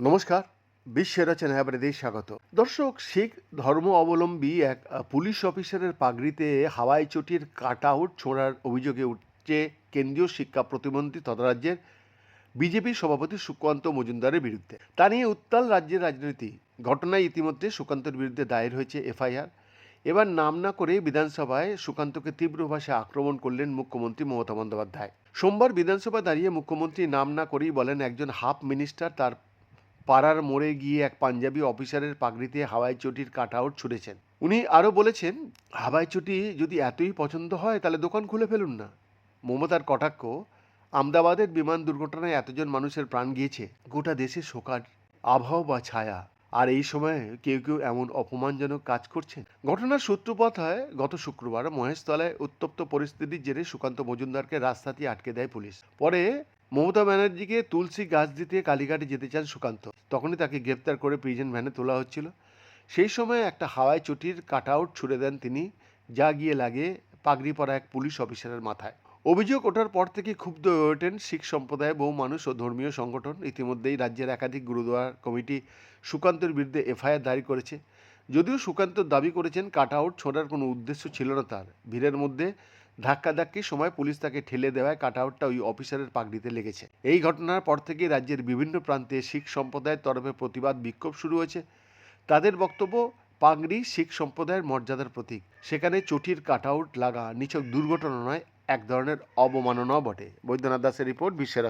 নমস্কার, বিশ্বের আপনাদের স্বাগত। দর্শক, শিখ ধর্ম অবলম্বী এক পুলিশ অফিসারের পাগড়িতে হাওয়াই চটির কাট আউট ছোঁড়ার অভিযোগে উঠছে কেন্দ্রীয় শিক্ষা প্রতিমন্ত্রী তথা রাজ্যের বিজেপি সভাপতি সুকান্ত মজুমদারের বিরুদ্ধে। তা নিয়ে উত্তাল রাজ্যের রাজনীতি। ঘটনায় ইতিমধ্যে সুকান্তর বিরুদ্ধে দায়ের হয়েছে এফআইআর। এবার নাম না করে বিধানসভায় সুকান্তকে তীব্র ভাষায় আক্রমণ করলেন মুখ্যমন্ত্রী মমতা বন্দ্যোপাধ্যায়। সোমবার বিধানসভায় দাঁড়িয়ে মুখ্যমন্ত্রী নাম না করেই বলেন একজন হাফ মিনিস্টার তার পাড়ার মোড়ে গিয়ে এক পাঞ্জাবি অফিসারের পাগড়িতে হাওয়াই চটির কাট আউট ছুড়েছেন। উনি আরও বলেছেন, হাওয়াই চটি যদি এতই পছন্দ হয় তাহলে দোকান খুলে ফেলুন না। মমতার কটাক্ষ, আমদাবাদের বিমান দুর্ঘটনায় এতজন মানুষের প্রাণ গিয়েছে। গোটা দেশে শোকার আবহাওয়া বা ছায়া। আর এই সময়ে কেউ কেউ এমন অপমানজনক কাজ করছেন? ঘটনার সূত্রপাত হয় গত শুক্রবার মহেশতলায় উত্তপ্ত পরিস্থিতির জেরে সুকান্ত মজুমদারকে রাস্তাতেই আটকে দেয় পুলিশ। পরে মমতা ব্যানার্জিকে তুলসী গাছ দিতে কালীঘাটে যেতে চান সুকান্ত। তখনই তাকে গ্রেপ্তার করে প্রিজন ভ্যানে তোলা হচ্ছিল। সেই সময় একটা হাওয়াই চটির কাট আউট ছুড়ে দেন তিনি। যা গিয়ে লাগে পাগড়ি পরা এক পুলিশ অফিসারের মাথায়। অভিযোগ ওঠার পর থেকে ক্ষুব্ধ হয়ে ওঠেন শিখ সম্প্রদায়ের বহু মানুষ ও ধর্মীয় সংগঠন। ইতিমধ্যেই রাজ্যের একাধিক গুরুদুয়ার কমিটি সুকান্তের বিরুদ্ধে এফআইআর দায়ের করেছে। যদিও সুকান্ত দাবি করেছেন কাট আউট ছোড়ার কোনো উদ্দেশ্য ছিল না তার। ভিড়ের মধ্যে ধাক্কাধাক্কির সময় পুলিশ তাকে ঠেলে দেওয়ায় কাট আউটটা ওই অফিসারের পাগড়িতে লেগেছে। এই ঘটনার পর থেকেই রাজ্যের বিভিন্ন প্রান্তে শিখ সম্প্রদায়ের তরফে প্রতিবাদ বিক্ষোভ শুরু হয়েছে। তাদের বক্তব্য, পাগড়ি শিখ সম্প্রদায়ের মর্যাদার প্রতীক। সেখানে চটির কাট আউট লাগা নিছক দুর্ঘটনা নয় এক ধরনের অবমাননাও বটে। বৈদ্যনাথ দাসের রিপোর্ট বিশ্বের